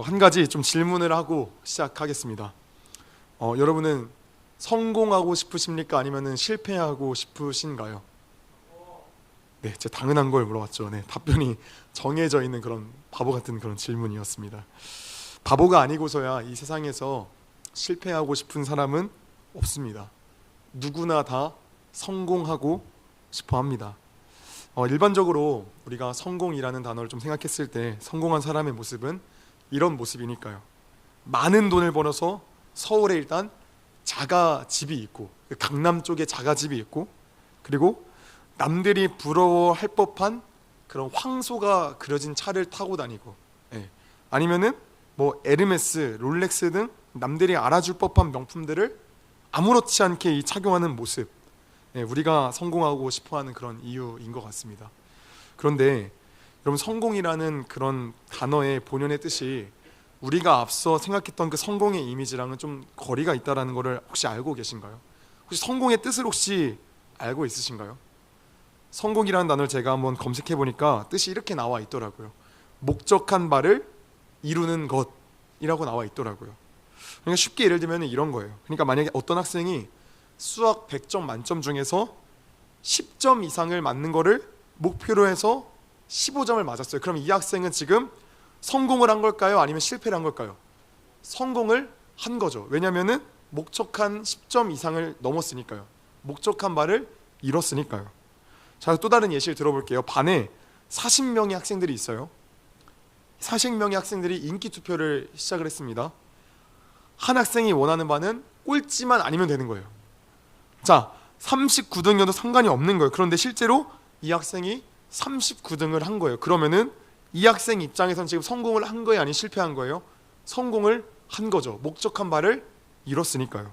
어, 한 가지 좀 질문을 하고 시작하겠습니다. 어, 여러분은 성공하고 싶으십니까? 아니면은 실패하고 싶으신가요? 네, 제 당연한 걸 물어봤죠. 네, 답변이 정해져 있는 그런 바보 같은 그런 질문이었습니다. 바보가 아니고서야 이 세상에서 실패하고 싶은 사람은 없습니다. 누구나 다 성공하고 싶어 합니다. 어, 일반적으로 우리가 성공이라는 단어를 좀 생각했을 때 성공한 사람의 모습은 이런 모습이니까요. 많은 돈을 벌어서 서울에 일단 자가 집이 있고 그 강남 쪽에 자가 집이 있고 그리고 남들이 부러워할 법한 그런 황소가 그려진 차를 타고 다니고 예. 아니면은 뭐 에르메스, 롤렉스 등 남들이 알아줄 법한 명품들을 아무렇지 않게 이 착용하는 모습 예, 우리가 성공하고 싶어하는 그런 이유인 것 같습니다. 그런데 여러분 성공이라는 그런 단어의 본연의 뜻이 우리가 앞서 생각했던 그 성공의 이미지랑은 좀 거리가 있다라는 것을 혹시 알고 계신가요? 혹시 성공의 뜻을 혹시 알고 있으신가요? 성공이라는 단어를 제가 한번 검색해 보니까 뜻이 이렇게 나와 있더라고요. 목적한 바를 이루는 것이라고 나와 있더라고요. 그러니까 쉽게 예를 들면 이런 거예요. 그러니까 만약에 어떤 학생이 수학 100점 만점 중에서 10점 이상을 맞는 거를 목표로 해서 15점을 맞았어요. 그럼 이 학생은 지금 성공을 한 걸까요? 아니면 실패를 한 걸까요? 성공을 한 거죠. 왜냐면은 목적한 10점 이상을 넘었으니까요. 목적한 바를 이뤘으니까요. 자, 또 다른 예시를 들어볼게요. 반에 40명의 학생들이 있어요. 40명의 학생들이 인기 투표를 시작을 했습니다. 한 학생이 원하는 바는 꼴찌만 아니면 되는 거예요. 자, 39등이어도 상관이 없는 거예요. 그런데 실제로 이 학생이 39등을 한 거예요. 그러면은 이 학생 입장에선 지금 성공을 한 거예요, 아니 실패한 거예요? 성공을 한 거죠. 목적한 바를 이뤘으니까요.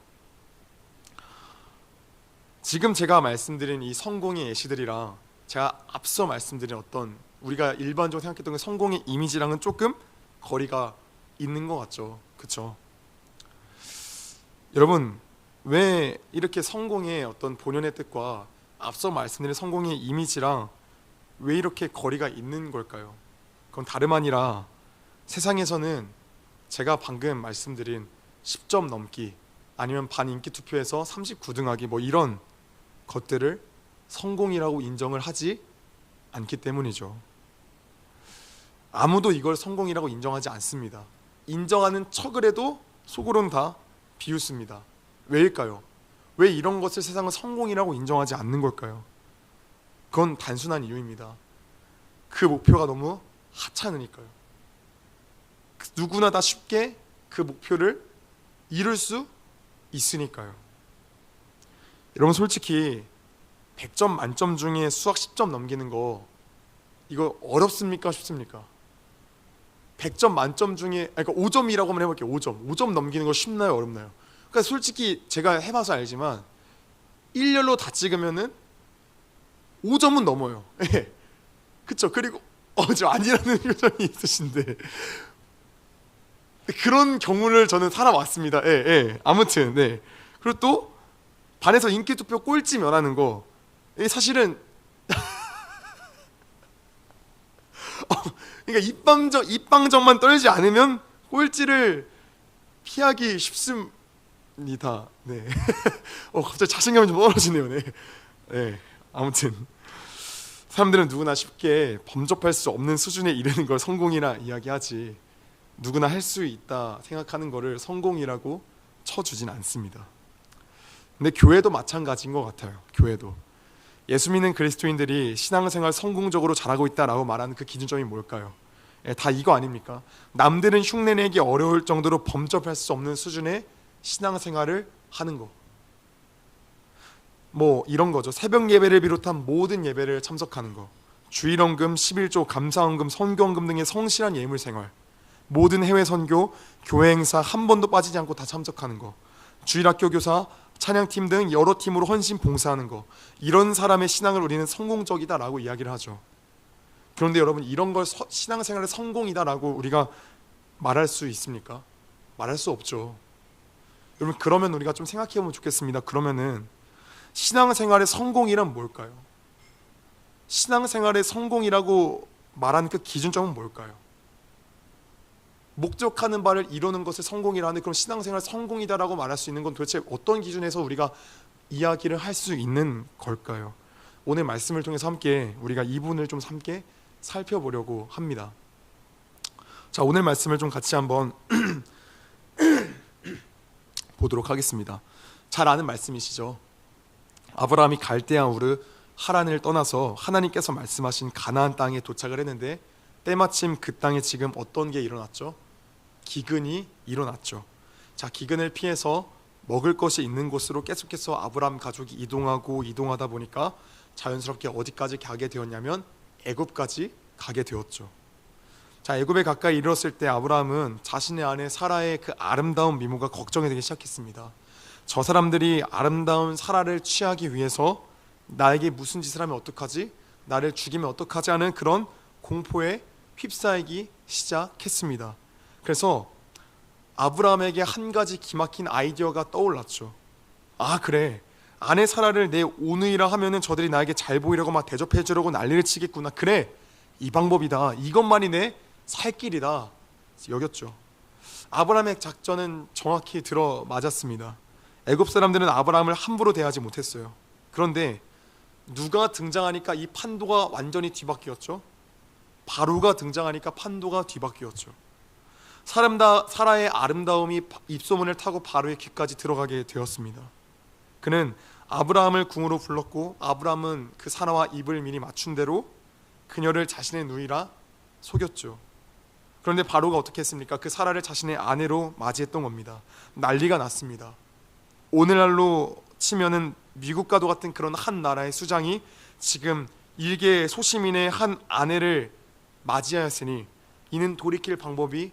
지금 제가 말씀드린 이 성공의 예시들이랑 제가 앞서 말씀드린 어떤 우리가 일반적으로 생각했던 그 성공의 이미지랑은 조금 거리가 있는 것 같죠. 그렇죠? 여러분 왜 이렇게 성공의 어떤 본연의 뜻과 앞서 말씀드린 성공의 이미지랑 왜 이렇게 거리가 있는 걸까요? 그건 다름 아니라 세상에서는 제가 방금 말씀드린 10점 넘기 아니면 반 인기 투표에서 39등 하기 뭐 이런 것들을 성공이라고 인정을 하지 않기 때문이죠. 아무도 이걸 성공이라고 인정하지 않습니다. 인정하는 척을 해도 속으로는 다 비웃습니다. 왜일까요? 왜 이런 것을 세상은 성공이라고 인정하지 않는 걸까요? 그건 단순한 이유입니다. 그 목표가 너무 하찮으니까요. 누구나 다 쉽게 그 목표를 이룰 수 있으니까요. 여러분 솔직히 100점 만점 중에 수학 10점 넘기는 거 이거 어렵습니까 쉽습니까? 100점 만점 중에 그러니까 5점이라고 한번 해볼게요. 5점. 5점 넘기는 거 쉽나요? 어렵나요? 그러니까 솔직히 제가 해봐서 알지만 1열로 다 찍으면은 5점은 넘어요. 예. 그쵸? 그리고 어저 아니라는 표정이 있으신데 그런 경우를 저는 살아왔습니다. 예, 예. 아무튼 네. 그리고 또 반에서 인기 투표 꼴찌 면하는 거 이게 사실은 어, 그러니까 입방정 입방정만 떨지 않으면 꼴찌를 피하기 쉽습니다. 네. 어 갑자기 자신감이 좀 떨어지네요. 네. 네. 아무튼 사람들은 누구나 쉽게 범접할 수 없는 수준에 이르는 걸 성공이라 이야기하지 누구나 할 수 있다 생각하는 것을 성공이라고 쳐주진 않습니다. 근데 교회도 마찬가지인 것 같아요. 교회도 예수 믿는 그리스도인들이 신앙생활 성공적으로 잘하고 있다라고 말하는 그 기준점이 뭘까요? 예, 다 이거 아닙니까? 남들은 흉내내기 어려울 정도로 범접할 수 없는 수준의 신앙생활을 하는 거. 뭐 이런 거죠. 새벽 예배를 비롯한 모든 예배를 참석하는 거. 주일원금, 11조, 감사원금, 선교원금 등의 성실한 예물 생활. 모든 해외 선교, 교회 행사 한 번도 빠지지 않고 다 참석하는 거. 주일학교 교사, 찬양팀 등 여러 팀으로 헌신 봉사하는 거. 이런 사람의 신앙을 우리는 성공적이다라고 이야기를 하죠. 그런데 여러분 이런 걸 서, 신앙생활의 성공이다라고 우리가 말할 수 있습니까? 말할 수 없죠. 여러분 그러면 우리가 좀 생각해 보면 좋겠습니다. 그러면은 신앙생활의 성공이란 뭘까요? 신앙생활의 성공이라고 말하는 그 기준점은 뭘까요? 목적하는 바를 이루는 것을 성공이라 하는 그런 신앙생활 성공이다라고 말할 수 있는 건 도대체 어떤 기준에서 우리가 이야기를 할 수 있는 걸까요? 오늘 말씀을 통해서 함께 우리가 이분을 좀 함께 살펴보려고 합니다. 자, 오늘 말씀을 좀 같이 한번 보도록 하겠습니다. 잘 아는 말씀이시죠. 아브라함이 갈대아 우르 하란을 떠나서 하나님께서 말씀하신 가나안 땅에 도착을 했는데 때마침 그 땅에 지금 어떤 게 일어났죠? 기근이 일어났죠. 자, 기근을 피해서 먹을 것이 있는 곳으로 계속해서 아브라함 가족이 이동하고 이동하다 보니까 자연스럽게 어디까지 가게 되었냐면 애굽까지 가게 되었죠. 자, 애굽에 가까이 이르렀을 때 아브라함은 자신의 아내 사라의 그 아름다운 미모가 걱정이 되기 시작했습니다. 저 사람들이 아름다운 사라를 취하기 위해서 나에게 무슨 짓을 하면 어떡하지? 나를 죽이면 어떡하지 하는 그런 공포에 휩싸이기 시작했습니다. 그래서 아브라함에게 한 가지 기막힌 아이디어가 떠올랐죠. 아 그래 아내 사라를 내 오누이라 하면은 저들이 나에게 잘 보이려고 막 대접해 주려고 난리를 치겠구나. 그래 이 방법이다. 이것만이 내 살 길이다. 여겼죠. 아브라함의 작전은 정확히 들어 맞았습니다. 애굽 사람들은 아브라함을 함부로 대하지 못했어요. 그런데 누가 등장하니까 이 판도가 완전히 뒤바뀌었죠. 바로가 등장하니까 판도가 뒤바뀌었죠. 사람 다 사라의 아름다움이 입소문을 타고 바로의 귀까지 들어가게 되었습니다. 그는 아브라함을 궁으로 불렀고 아브라함은 그 사라와 입을 미리 맞춘 대로 그녀를 자신의 누이라 속였죠. 그런데 바로가 어떻게 했습니까? 그 사라를 자신의 아내로 맞이했던 겁니다. 난리가 났습니다. 오늘날로 치면은 미국과도 같은 그런 한 나라의 수장이 지금 일개 소시민의 한 아내를 맞이하였으니 이는 돌이킬 방법이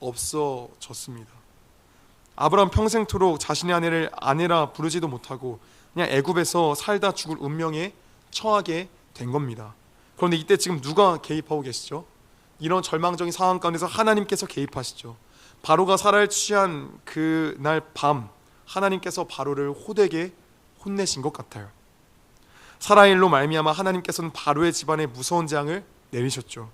없어졌습니다. 아브라함 평생토록 자신의 아내를 아내라 부르지도 못하고 그냥 애굽에서 살다 죽을 운명에 처하게 된 겁니다. 그런데 이때 지금 누가 개입하고 계시죠? 이런 절망적인 상황 가운데서 하나님께서 개입하시죠. 바로가 사라를 취한 그날 밤 하나님께서 바로를 호되게 혼내신 것 같아요. 사라의 일로 말미암아 하나님께서는 바로의 집안에 무서운 재앙을 내리셨죠.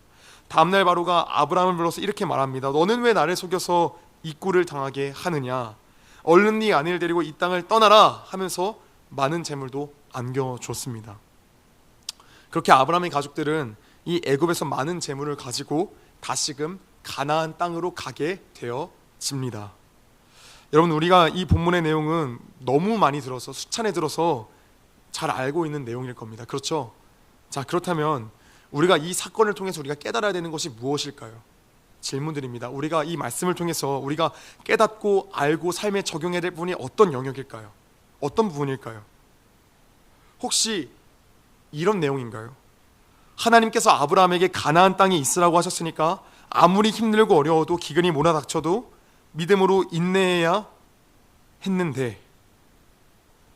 다음날 바로가 아브라함을 불러서 이렇게 말합니다. 너는 왜 나를 속여서 이 꼴을 당하게 하느냐? 얼른 네 아내를 데리고 이 땅을 떠나라 하면서 많은 재물도 안겨줬습니다. 그렇게 아브라함의 가족들은 이 애굽에서 많은 재물을 가지고 다시금 가나안 땅으로 가게 되어집니다. 여러분 우리가 이 본문의 내용은 너무 많이 들어서 수찬에 들어서 잘 알고 있는 내용일 겁니다. 그렇죠? 자 그렇다면 우리가 이 사건을 통해서 우리가 깨달아야 되는 것이 무엇일까요? 질문드립니다. 우리가 이 말씀을 통해서 우리가 깨닫고 알고 삶에 적용해야 될 부분이 어떤 영역일까요? 어떤 부분일까요? 혹시 이런 내용인가요? 하나님께서 아브라함에게 가나안 땅에 있으라고 하셨으니까 아무리 힘들고 어려워도 기근이 몰아닥쳐도 믿음으로 인내해야 했는데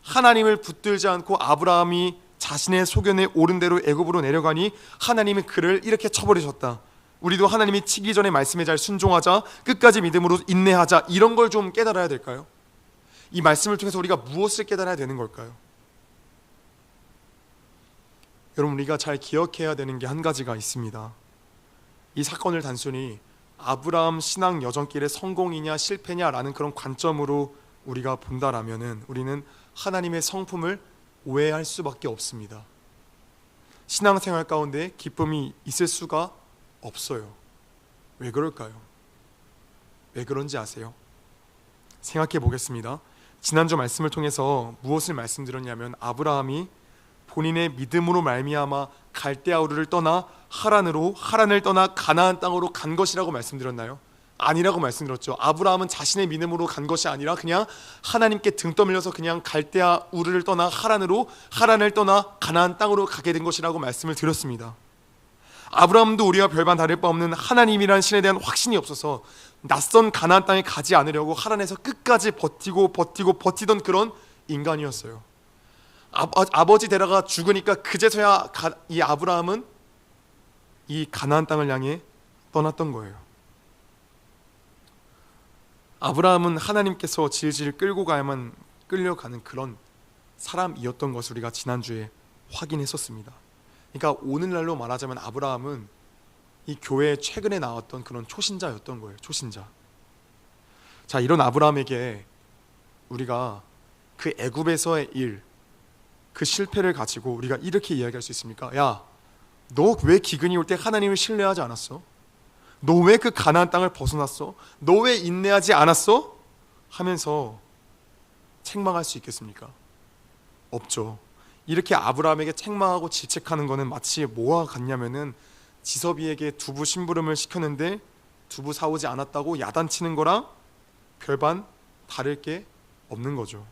하나님을 붙들지 않고 아브라함이 자신의 소견에 옳은 대로 애굽으로 내려가니 하나님이 그를 이렇게 쳐버리셨다. 우리도 하나님이 치기 전에 말씀에 잘 순종하자 끝까지 믿음으로 인내하자 이런 걸 좀 깨달아야 될까요? 이 말씀을 통해서 우리가 무엇을 깨달아야 되는 걸까요? 여러분 우리가 잘 기억해야 되는 게 한 가지가 있습니다. 이 사건을 단순히 아브라함 신앙 여정길의 성공이냐 실패냐라는 그런 관점으로 우리가 본다라면은 우리는 하나님의 성품을 오해할 수밖에 없습니다. 신앙생활 가운데 기쁨이 있을 수가 없어요. 왜 그럴까요? 왜 그런지 아세요? 생각해 보겠습니다. 지난주 말씀을 통해서 무엇을 말씀드렸냐면 아브라함이 본인의 믿음으로 말미암아 갈대아우르를 떠나 하란으로 하란을 떠나 가나안 땅으로 간 것이라고 말씀드렸나요? 아니라고 말씀드렸죠. 아브라함은 자신의 믿음으로 간 것이 아니라 그냥 하나님께 등 떠밀려서 그냥 갈대아 우르를 떠나 하란으로 하란을 떠나 가나안 땅으로 가게 된 것이라고 말씀을 드렸습니다. 아브라함도 우리와 별반 다를 바 없는 하나님이란 신에 대한 확신이 없어서 낯선 가나안 땅에 가지 않으려고 하란에서 끝까지 버티고 버티고 버티던 그런 인간이었어요. 아, 버지 데려가 죽으니까 그제서야 가, 이 아브라함은 이 가나안 땅을 향해 떠났던 거예요. 아브라함은 하나님께서 질질 끌고 가야만 끌려가는 그런 사람이었던 것을 우리가 지난주에 확인했었습니다. 그러니까 오늘날로 말하자면 아브라함은 이 교회에 최근에 나왔던 그런 초신자였던 거예요. 초신자. 자, 이런 아브라함에게 우리가 그 애굽에서의 일, 그 실패를 가지고 우리가 이렇게 이야기할 수 있습니까? 야, 너 왜 기근이 올 때 하나님을 신뢰하지 않았어? 너 왜 그 가나안 땅을 벗어났어? 너 왜 인내하지 않았어? 하면서 책망할 수 있겠습니까? 없죠. 이렇게 아브라함에게 책망하고 질책하는 것은 마치 뭐와 같냐면은 지섭이에게 두부 심부름을 시켰는데 두부 사오지 않았다고 야단치는 거랑 별반 다를 게 없는 거죠.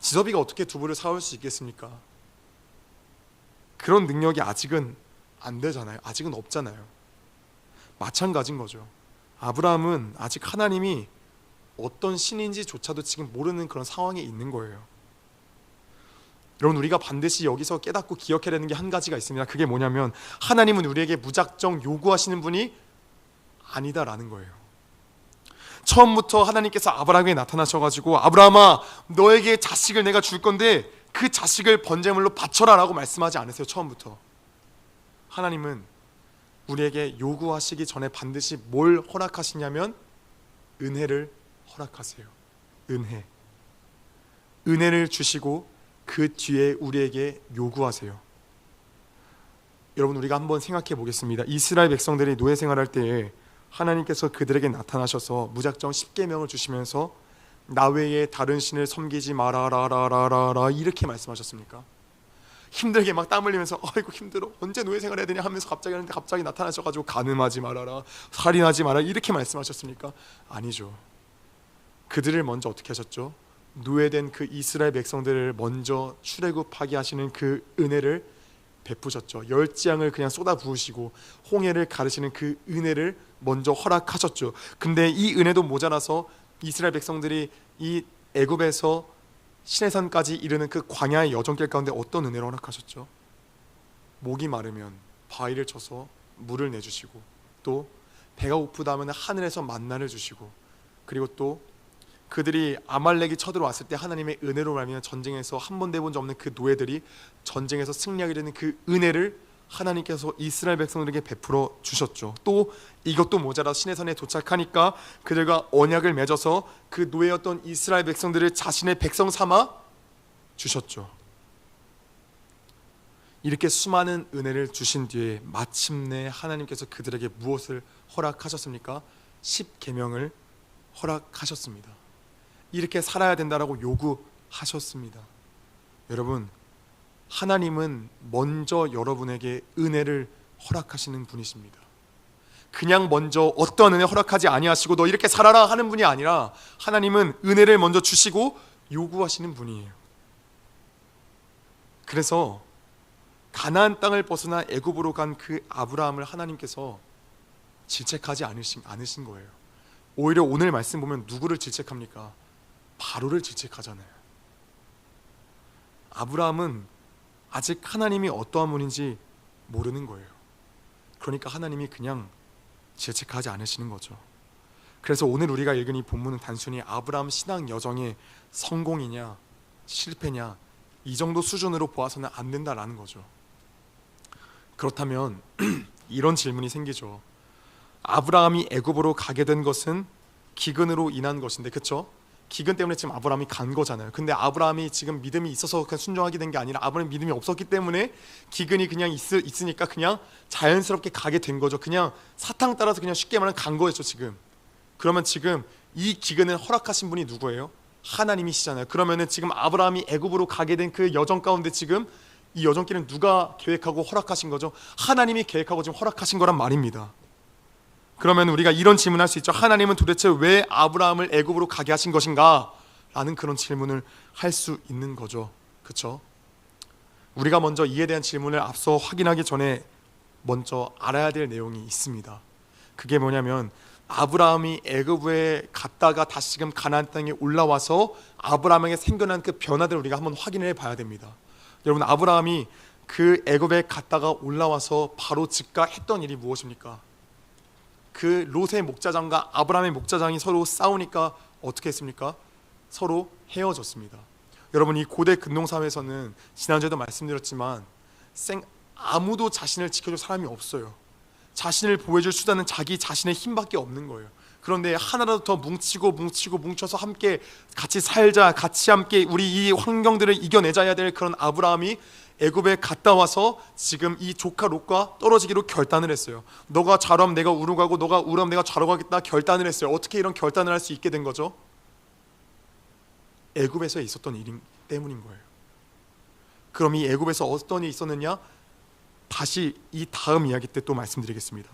지섭이가 어떻게 두부를 사올 수 있겠습니까? 그런 능력이 아직은 안 되잖아요. 아직은 없잖아요. 마찬가지인 거죠. 아브라함은 아직 하나님이 어떤 신인지조차도 지금 모르는 그런 상황에 있는 거예요. 여러분 우리가 반드시 여기서 깨닫고 기억해야 되는 게 한 가지가 있습니다. 그게 뭐냐면 하나님은 우리에게 무작정 요구하시는 분이 아니다라는 거예요. 처음부터 하나님께서 아브라함에게 나타나셔 가지고 아브라함아 너에게 자식을 내가 줄 건데 그 자식을 번제물로 바쳐라라고 말씀하지 않으세요. 처음부터 하나님은 우리에게 요구하시기 전에 반드시 뭘 허락하시냐면 은혜를 허락하세요. 은혜. 은혜를 주시고 그 뒤에 우리에게 요구하세요. 여러분 우리가 한번 생각해 보겠습니다. 이스라엘 백성들이 노예 생활할 때에 하나님께서 그들에게 나타나셔서 무작정 십계명을 주시면서 나 외에 다른 신을 섬기지 마라라라라라 이렇게 말씀하셨습니까? 힘들게 막 땀 흘리면서 아이고 힘들어 언제 노예 생활해야 되냐 하면서 갑자기 하는데 갑자기 나타나셔가지고 가늠하지 말아라 살인하지 마라 이렇게 말씀하셨습니까? 아니죠. 그들을 먼저 어떻게 하셨죠? 노예된 그 이스라엘 백성들을 먼저 출애굽하게 하시는 그 은혜를 베푸셨죠. 열지양을 그냥 쏟아 부으시고 홍해를 가르시는 그 은혜를 먼저 허락하셨죠. 근데 이 은혜도 모자라서 이스라엘 백성들이 이 애굽에서 시내산까지 이르는 그 광야의 여정길 가운데 어떤 은혜를 허락하셨죠? 목이 마르면 바위를 쳐서 물을 내주시고 또 배가 고프다 하면 하늘에서 만나를 주시고 그리고 또 그들이 아말렉이 쳐들어왔을 때 하나님의 은혜로 말미암아 전쟁에서 한 번도 해본 적 없는 그 노예들이 전쟁에서 승리하게 되는 그 은혜를 하나님께서 이스라엘 백성들에게 베풀어 주셨죠. 또 이것도 모자라 시내산에 도착하니까 그들과 언약을 맺어서 그 노예였던 이스라엘 백성들을 자신의 백성 삼아 주셨죠. 이렇게 수많은 은혜를 주신 뒤에 마침내 하나님께서 그들에게 무엇을 허락하셨습니까? 10계명을 허락하셨습니다. 이렇게 살아야 된다라고 요구하셨습니다. 여러분, 하나님은 먼저 여러분에게 은혜를 허락하시는 분이십니다. 그냥 먼저 어떤 은혜 허락하지 아니하시고 너 이렇게 살아라 하는 분이 아니라 하나님은 은혜를 먼저 주시고 요구하시는 분이에요. 그래서 가나안 땅을 벗어나 애굽으로 간 그 아브라함을 하나님께서 질책하지 않으신, 않으신 거예요. 오히려 오늘 말씀 보면 누구를 질책합니까? 바로를 질책하잖아요. 아브라함은 아직 하나님이 어떠한 분인지 모르는 거예요. 그러니까 하나님이 그냥 질책하지 않으시는 거죠. 그래서 오늘 우리가 읽은 이 본문은 단순히 아브라함 신앙 여정의 성공이냐 실패냐 이 정도 수준으로 보아서는 안 된다라는 거죠. 그렇다면 이런 질문이 생기죠. 아브라함이 애굽으로 가게 된 것은 기근으로 인한 것인데 그렇죠? 기근 때문에 지금 아브라함이 간 거잖아요. 근데 아브라함이 지금 믿음이 있어서 그냥 순종하게 된 게 아니라 아브라함 믿음이 없었기 때문에 기근이 그냥 있, 있으니까 그냥 자연스럽게 가게 된 거죠. 그냥 사탕 따라서 그냥 쉽게 말하면 간 거였죠 지금. 그러면 지금 이 기근을 허락하신 분이 누구예요? 하나님이시잖아요. 그러면은 지금 아브라함이 애굽으로 가게 된 그 여정 가운데 지금 이 여정길은 누가 계획하고 허락하신 거죠? 하나님이 계획하고 지금 허락하신 거란 말입니다. 그러면 우리가 이런 질문할 수 있죠. 하나님은 도대체 왜 아브라함을 애굽으로 가게 하신 것인가? 라는 그런 질문을 할 수 있는 거죠. 그렇죠? 우리가 먼저 이에 대한 질문을 앞서 확인하기 전에 먼저 알아야 될 내용이 있습니다. 그게 뭐냐면 아브라함이 애굽에 갔다가 다시금 가나안 땅에 올라와서 아브라함에게 생겨난 그 변화들을 우리가 한번 확인해 봐야 됩니다. 여러분 아브라함이 그 애굽에 갔다가 올라와서 바로 즉각 했던 일이 무엇입니까? 그 롯의 목자장과 아브라함의 목자장이 서로 싸우니까 어떻게 했습니까? 서로 헤어졌습니다. 여러분 이 고대 근동 사회에서는 지난주에도 말씀드렸지만 생 아무도 자신을 지켜줄 사람이 없어요. 자신을 보여줄 수단은 자기 자신의 힘밖에 없는 거예요. 그런데 하나라도 더 뭉치고 뭉치고 뭉쳐서 함께 같이 살자, 같이 함께 우리 이 환경들을 이겨내자야 될 그런 아브라함이 애굽에 갔다 와서 지금 이 조카 롯과 떨어지기로 결단을 했어요. 너가 좌로 하면 내가 우로 가고 너가 우로 하면 내가 좌로 가겠다 결단을 했어요. 어떻게 이런 결단을 할 수 있게 된 거죠? 애굽에서 있었던 일 때문인 거예요. 그럼 이 애굽에서 어떤 일이 있었느냐? 다시 이 다음 이야기 때 또 말씀드리겠습니다.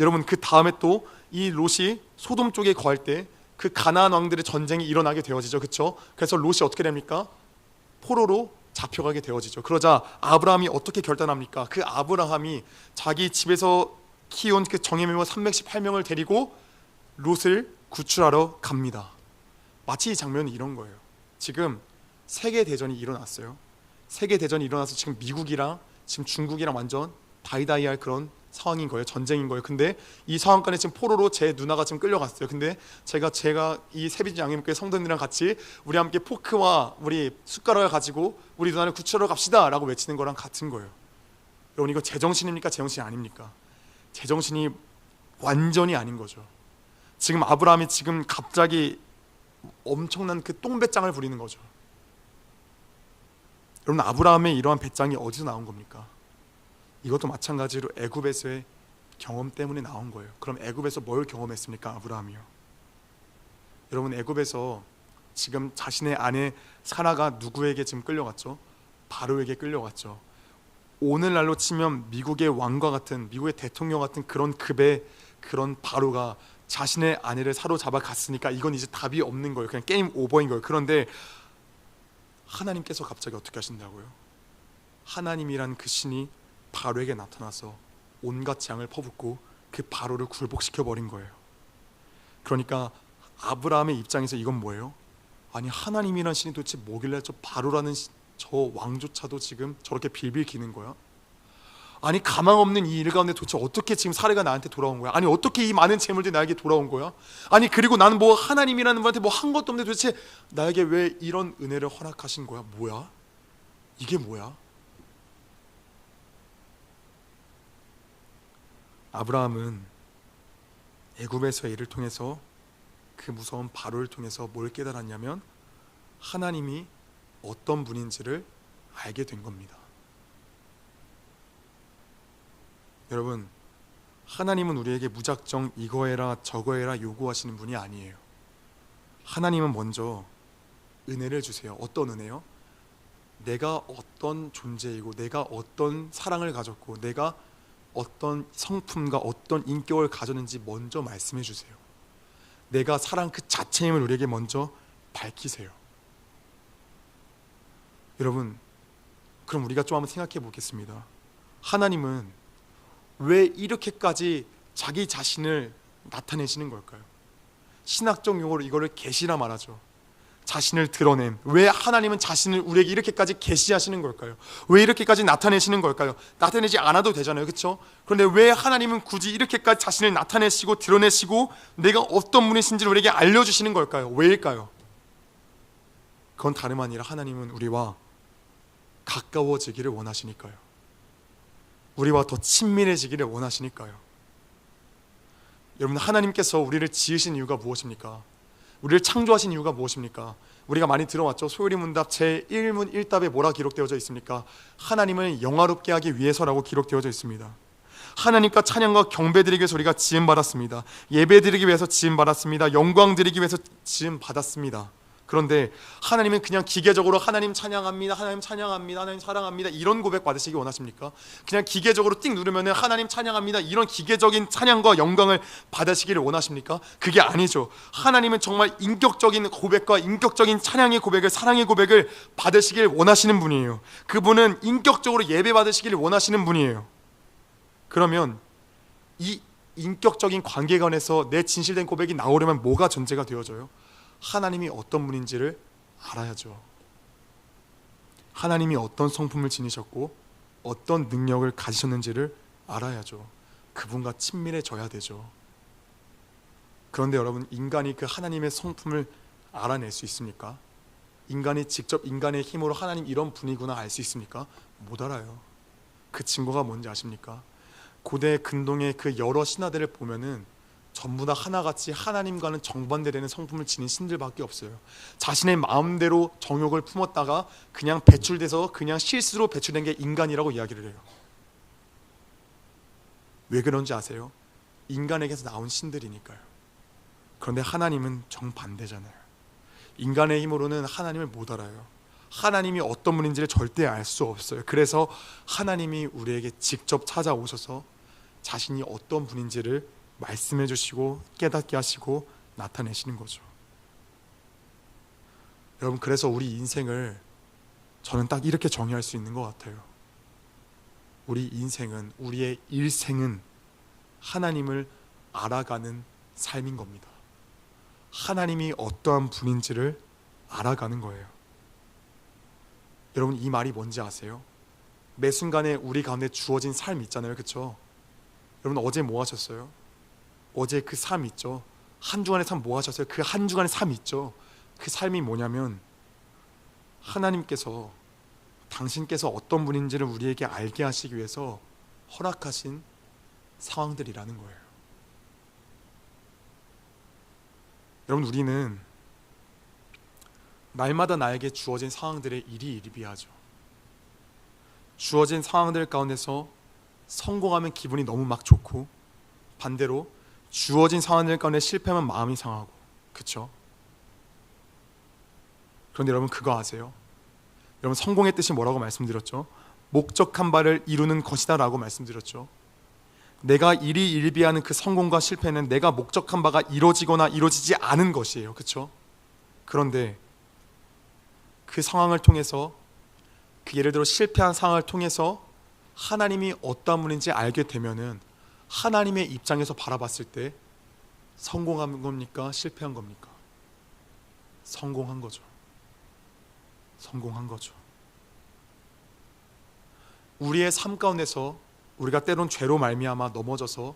여러분 그 다음에 또 이 롯이 소돔 쪽에 거할 때 그 가나안 왕들의 전쟁이 일어나게 되어지죠. 그렇죠? 그래서 롯이 어떻게 됩니까? 포로로 잡혀가게 되어지죠. 그러자 아브라함이 어떻게 결단합니까? 그 아브라함이 자기 집에서 키운 그 정예매와 318명을 데리고 롯을 구출하러 갑니다. 마치 이 장면이 이런 거예요. 지금 세계 대전이 일어났어요. 세계 대전이 일어나서 지금 미국이랑 지금 중국이랑 완전 다이다이할 그런 상황인 거예요. 전쟁인 거예요. 근데 이 상황간에 지금 포로로 제 누나가 지금 끌려갔어요. 근데 제가 제가 이 세비지 양님께 성도님이랑 같이 우리 함께 포크와 우리 숟가락을 가지고 우리 누나를 구출하러 갑시다라고 외치는 거랑 같은 거예요. 여러분 이거 제정신입니까? 제정신 아닙니까? 제정신이 완전히 아닌 거죠. 지금 아브라함이 지금 갑자기 엄청난 그 똥배짱을 부리는 거죠. 여러분 아브라함의 이러한 배짱이 어디서 나온 겁니까? 이것도 마찬가지로 애굽에서의 경험 때문에 나온 거예요. 그럼 애굽에서 뭘 경험했습니까? 아브라함이요. 여러분 애굽에서 지금 자신의 아내 사라가 누구에게 지금 끌려갔죠? 바로에게 끌려갔죠. 오늘날로 치면 미국의 왕과 같은 미국의 대통령 같은 그런 급의 그런 바로가 자신의 아내를 사로잡아 갔으니까 이건 이제 답이 없는 거예요. 그냥 게임 오버인 거예요. 그런데 하나님께서 갑자기 어떻게 하신다고요? 하나님이란 그 신이 바로에게 나타나서 온갖 재앙을 퍼붓고 그 바로를 굴복시켜 버린 거예요. 그러니까 아브라함의 입장에서 이건 뭐예요? 아니 하나님이란 신이 도대체 뭐길래 저 바로라는 저 왕조차도 지금 저렇게 빌빌 기는 거야? 아니 가망 없는 이 일 가운데 도대체 어떻게 지금 사례가 나한테 돌아온 거야? 아니 어떻게 이 많은 재물들이 나에게 돌아온 거야? 아니 그리고 나는 뭐 하나님이라는 분한테 뭐 한 것도 없는데 도대체 나에게 왜 이런 은혜를 허락하신 거야? 뭐야? 이게 뭐야? 아브라함은 애굽에서의 일을 통해서 그 무서운 바로를 통해서 뭘 깨달았냐면 하나님이 어떤 분인지를 알게 된 겁니다. 여러분, 하나님은 우리에게 무작정 이거 해라 저거 해라 요구하시는 분이 아니에요. 하나님은 먼저 은혜를 주세요. 어떤 은혜요? 내가 어떤 존재이고 내가 어떤 사랑을 가졌고 내가 어떤 성품과 어떤 인격을 가졌는지 먼저 말씀해 주세요. 내가 사랑 그 자체임을 우리에게 먼저 밝히세요. 여러분, 그럼 우리가 좀 한번 생각해 보겠습니다. 하나님은 왜 이렇게까지 자기 자신을 나타내시는 걸까요? 신학적 용어로 이거를 계시라 말하죠. 자신을 드러냄. 왜 하나님은 자신을 우리에게 이렇게까지 계시하시는 걸까요? 왜 이렇게까지 나타내시는 걸까요? 나타내지 않아도 되잖아요. 그렇죠? 그런데 왜 하나님은 굳이 이렇게까지 자신을 나타내시고 드러내시고 내가 어떤 분이신지를 우리에게 알려 주시는 걸까요? 왜일까요? 그건 다름 아니라 하나님은 우리와 가까워지기를 원하시니까요. 우리와 더 친밀해지기를 원하시니까요. 여러분 하나님께서 우리를 지으신 이유가 무엇입니까? 우리를 창조하신 이유가 무엇입니까? 우리가 많이 들어왔죠. 소요리 문답 제 1문 1답에 뭐라 기록되어져 있습니까? 하나님을 영화롭게 하기 위해서라고 기록되어져 있습니다. 하나님과 찬양과 경배 드리기 위해서 우리가 지음 받았습니다. 예배 드리기 위해서 지음 받았습니다. 영광 드리기 위해서 지음 받았습니다. 그런데 하나님은 그냥 기계적으로 하나님 찬양합니다. 하나님 찬양합니다. 하나님 사랑합니다. 이런 고백 받으시기 원하십니까? 그냥 기계적으로 띵 누르면은 하나님 찬양합니다. 이런 기계적인 찬양과 영광을 받으시기를 원하십니까? 그게 아니죠. 하나님은 정말 인격적인 고백과 인격적인 찬양의 고백을 사랑의 고백을 받으시길 원하시는 분이에요. 그분은 인격적으로 예배 받으시기를 원하시는 분이에요. 그러면 이 인격적인 관계관에서 내 진실된 고백이 나오려면 뭐가 전제가 되어져요? 하나님이 어떤 분인지를 알아야죠. 하나님이 어떤 성품을 지니셨고 어떤 능력을 가지셨는지를 알아야죠. 그분과 친밀해져야 되죠. 그런데 여러분 인간이 그 하나님의 성품을 알아낼 수 있습니까? 인간이 직접 인간의 힘으로 하나님 이런 분이구나 알 수 있습니까? 못 알아요. 그 증거가 뭔지 아십니까? 고대 근동의 그 여러 신화들을 보면은 전부 다 하나같이 하나님과는 정반대되는 성품을 지닌 신들밖에 없어요. 자신의 마음대로 정욕을 품었다가 그냥 배출돼서 그냥 실수로 배출된 게 인간이라고 이야기를 해요. 왜 그런지 아세요? 인간에게서 나온 신들이니까요. 그런데 하나님은 정반대잖아요. 인간의 힘으로는 하나님을 못 알아요. 하나님이 어떤 분인지를 절대 알 수 없어요. 그래서 하나님이 우리에게 직접 찾아오셔서 자신이 어떤 분인지를 말씀해 주시고 깨닫게 하시고 나타내시는 거죠. 여러분 그래서 우리 인생을 저는 딱 이렇게 정의할 수 있는 것 같아요. 우리 인생은 우리의 일생은 하나님을 알아가는 삶인 겁니다. 하나님이 어떠한 분인지를 알아가는 거예요. 여러분 이 말이 뭔지 아세요? 매 순간에 우리 가운데 주어진 삶 있잖아요, 그렇죠? 여러분 어제 뭐 하셨어요? 어제 그 삶 있죠. 한 주간의 삶 뭐 하셨어요? 그 한 주간의 삶 있죠. 그 삶이 뭐냐면 하나님께서 당신께서 어떤 분인지를 우리에게 알게 하시기 위해서 허락하신 상황들이라는 거예요. 여러분 우리는 날마다 나에게 주어진 상황들의 일이 일비하죠. 주어진 상황들 가운데서 성공하면 기분이 너무 막 좋고 반대로 주어진 상황들 가운데 실패하면 마음이 상하고 그렇죠? 그런데 여러분 그거 아세요? 여러분 성공의 뜻이 뭐라고 말씀드렸죠? 목적한 바를 이루는 것이다라고 말씀드렸죠. 내가 일이 일비하는 그 성공과 실패는 내가 목적한 바가 이루어지거나 이루어지지 않은 것이에요. 그렇죠? 그런데 그 상황을 통해서 그 예를 들어 실패한 상황을 통해서 하나님이 어떠한 분인지 알게 되면은 하나님의 입장에서 바라봤을 때 성공한 겁니까? 실패한 겁니까? 성공한 거죠. 성공한 거죠. 우리의 삶 가운데서 우리가 때론 죄로 말미암아 넘어져서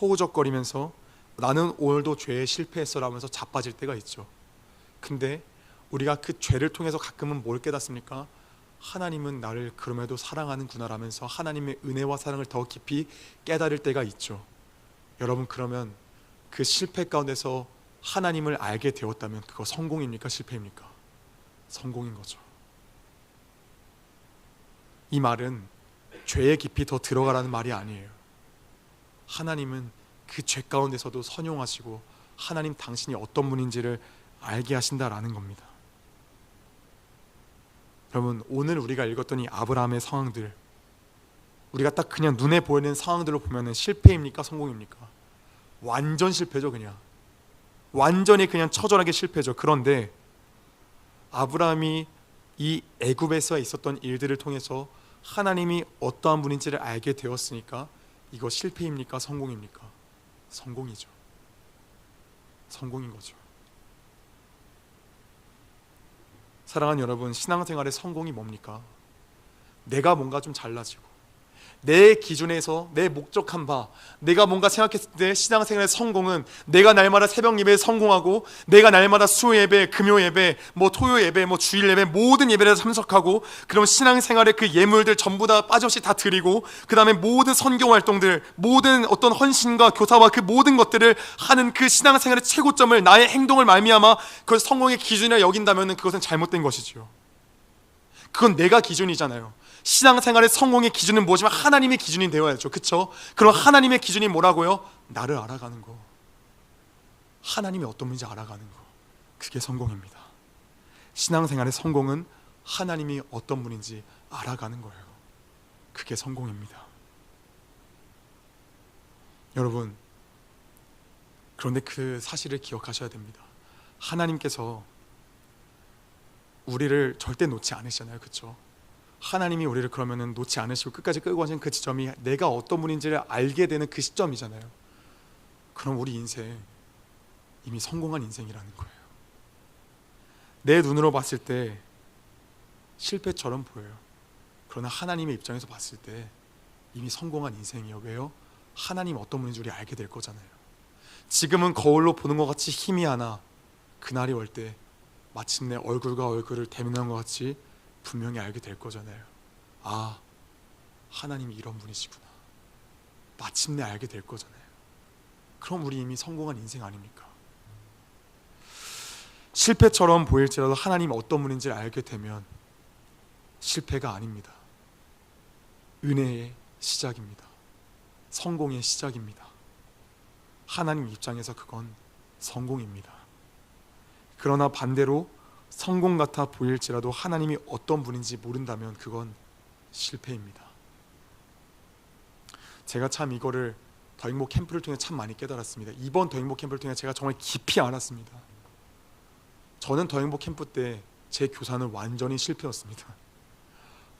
허우적거리면서 나는 오늘도 죄에 실패했어라면서 자빠질 때가 있죠. 근데 우리가 그 죄를 통해서 가끔은 뭘 깨닫습니까? 하나님은 나를 그럼에도 사랑하는구나라면서 하나님의 은혜와 사랑을 더 깊이 깨달을 때가 있죠. 여러분 그러면 그 실패 가운데서 하나님을 알게 되었다면 그거 성공입니까 실패입니까? 성공인 거죠. 이 말은 죄의 깊이 더 들어가라는 말이 아니에요. 하나님은 그 죄 가운데서도 선용하시고 하나님 당신이 어떤 분인지를 알게 하신다라는 겁니다. 여러분 오늘 우리가 읽었던 이 아브라함의 상황들 우리가 딱 그냥 눈에 보이는 상황들로 보면은 실패입니까 성공입니까? 완전 실패죠 그냥 완전히 그냥 처절하게 실패죠. 그런데 아브라함이 이 애굽에서 있었던 일들을 통해서 하나님이 어떠한 분인지를 알게 되었으니까 이거 실패입니까 성공입니까? 성공이죠. 성공인 거죠. 사랑하는 여러분, 신앙생활의 성공이 뭡니까? 내가 뭔가 좀 잘나지고 내 기준에서 내 목적한 바 내가 뭔가 생각했을 때 신앙생활의 성공은 내가 날마다 새벽 예배에 성공하고 내가 날마다 수요 예배, 금요 예배, 뭐 토요 예배, 뭐 주일 예배 모든 예배에 참석하고 그럼 신앙생활의 그 예물들 전부 다 빠짐없이 다 드리고 그 다음에 모든 선교 활동들 모든 어떤 헌신과 교사와 그 모든 것들을 하는 그 신앙생활의 최고점을 나의 행동을 말미암아 그걸 성공의 기준이라 여긴다면 그것은 잘못된 것이지요. 그건 내가 기준이잖아요. 신앙생활의 성공의 기준은 뭐지만 하나님의 기준이 되어야죠. 그렇죠? 그럼 하나님의 기준이 뭐라고요? 나를 알아가는 거. 하나님이 어떤 분인지 알아가는 거. 그게 성공입니다. 신앙생활의 성공은 하나님이 어떤 분인지 알아가는 거예요. 그게 성공입니다. 여러분, 그런데 그 사실을 기억하셔야 됩니다. 하나님께서 우리를 절대 놓지 않으시잖아요. 그렇죠? 하나님이 우리를 그러면은 놓지 않으시고 끝까지 끌고 가신 그 지점이 내가 어떤 분인지를 알게 되는 그 시점이잖아요. 그럼 우리 인생 이미 성공한 인생이라는 거예요. 내 눈으로 봤을 때 실패처럼 보여요. 그러나 하나님의 입장에서 봤을 때 이미 성공한 인생이요. 왜요? 하나님 어떤 분인지 우리 알게 될 거잖아요. 지금은 거울로 보는 것 같이 힘이 하나 그날이 올 때 마침내 얼굴과 얼굴을 대면한 것 같이 분명히 알게 될 거잖아요. 아, 하나님이 이런 분이시구나. 마침내 알게 될 거잖아요. 그럼 우리 이미 성공한 인생 아닙니까? 실패처럼 보일지라도 하나님 어떤 분인지를 알게 되면 실패가 아닙니다. 은혜의 시작입니다. 성공의 시작입니다. 하나님 입장에서 그건 성공입니다. 그러나 반대로 성공 같아 보일지라도 하나님이 어떤 분인지 모른다면 그건 실패입니다. 제가 참 이거를 더 행복 캠프를 통해 참 많이 깨달았습니다. 이번 더 행복 캠프를 통해 제가 정말 깊이 알았습니다. 저는 더 행복 캠프 때 제 교사는 완전히 실패였습니다.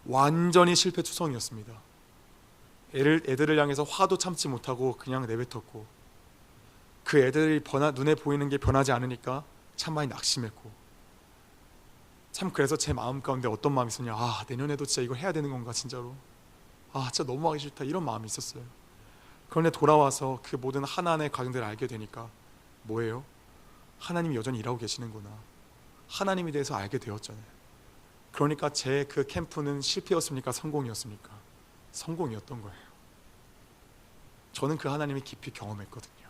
완전히 실패 투성이었습니다. 애를 애들을 향해서 화도 참지 못하고 그냥 내뱉었고 그 애들이 변화 눈에 보이는 게 변하지 않으니까 참 많이 낙심했고 참 그래서 제 마음 가운데 어떤 마음이 있었냐 아 내년에도 진짜 이걸 해야 되는 건가 진짜로 아 진짜 너무 하기 싫다 이런 마음이 있었어요. 그런데 돌아와서 그 모든 하나님의 과정들을 알게 되니까 뭐예요? 하나님이 여전히 일하고 계시는구나. 하나님에 대해서 알게 되었잖아요. 그러니까 제 그 캠프는 실패였습니까? 성공이었습니까? 성공이었던 거예요. 저는 그 하나님이 깊이 경험했거든요.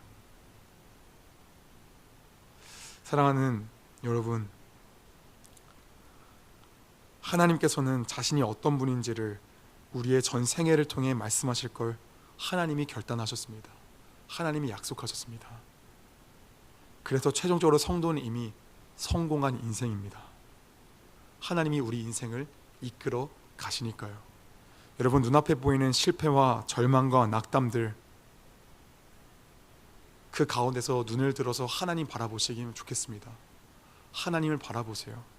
사랑하는 여러분, 하나님께서는 자신이 어떤 분인지를 우리의 전 생애를 통해 말씀하실 걸 하나님이 결단하셨습니다. 하나님이 약속하셨습니다. 그래서 최종적으로 성도는 이미 성공한 인생입니다. 하나님이 우리 인생을 이끌어 가시니까요. 여러분 눈앞에 보이는 실패와 절망과 낙담들 그 가운데서 눈을 들어서 하나님 바라보시기면 좋겠습니다. 하나님을 바라보세요.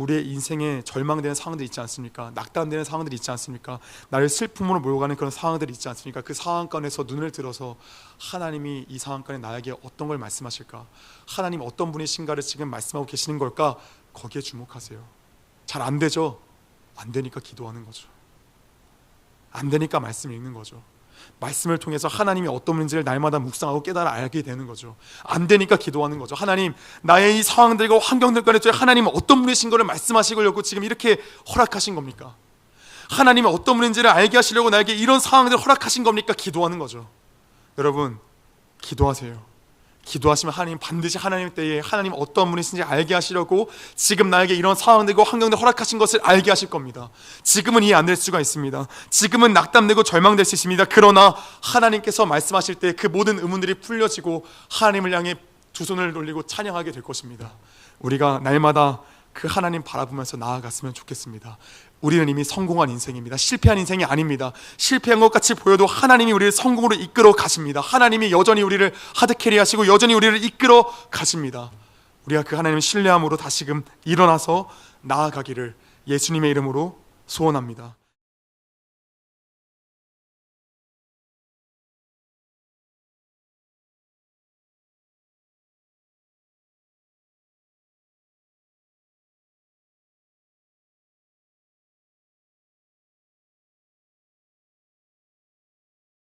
우리의 인생에 절망되는 상황들이 있지 않습니까? 낙담되는 상황들이 있지 않습니까? 나를 슬픔으로 몰아가는 그런 상황들이 있지 않습니까? 그 상황 가운데서 눈을 들어서 하나님이 이 상황 가운데 나에게 어떤 걸 말씀하실까? 하나님 어떤 분이신가를 지금 말씀하고 계시는 걸까? 거기에 주목하세요. 잘 안 되죠? 안 되니까 기도하는 거죠. 안 되니까 말씀 읽는 거죠. 말씀을 통해서 하나님이 어떤 분인지를 날마다 묵상하고 깨달아 알게 되는 거죠. 안 되니까 기도하는 거죠. 하나님, 나의 이 상황들과 환경들 가운데 하나님은 어떤 분이신 것을 말씀하시려고 지금 이렇게 허락하신 겁니까? 하나님이 어떤 분인지를 알게 하시려고 나에게 이런 상황들을 허락하신 겁니까? 기도하는 거죠. 여러분, 기도하세요. 기도하시면 하나님 반드시 하나님 때에 하나님 어떤 분이신지 알게 하시려고 지금 나에게 이런 상황들과 환경들 허락하신 것을 알게 하실 겁니다. 지금은 이해 안 될 수가 있습니다. 지금은 낙담되고 절망될 수 있습니다. 그러나 하나님께서 말씀하실 때 그 모든 의문들이 풀려지고 하나님을 향해 두 손을 돌리고 찬양하게 될 것입니다. 우리가 날마다 그 하나님 바라보면서 나아갔으면 좋겠습니다. 우리는 이미 성공한 인생입니다. 실패한 인생이 아닙니다. 실패한 것 같이 보여도 하나님이 우리를 성공으로 이끌어 가십니다. 하나님이 여전히 우리를 하드캐리 하시고 여전히 우리를 이끌어 가십니다. 우리가 그 하나님을 신뢰함으로 다시금 일어나서 나아가기를 예수님의 이름으로 소원합니다.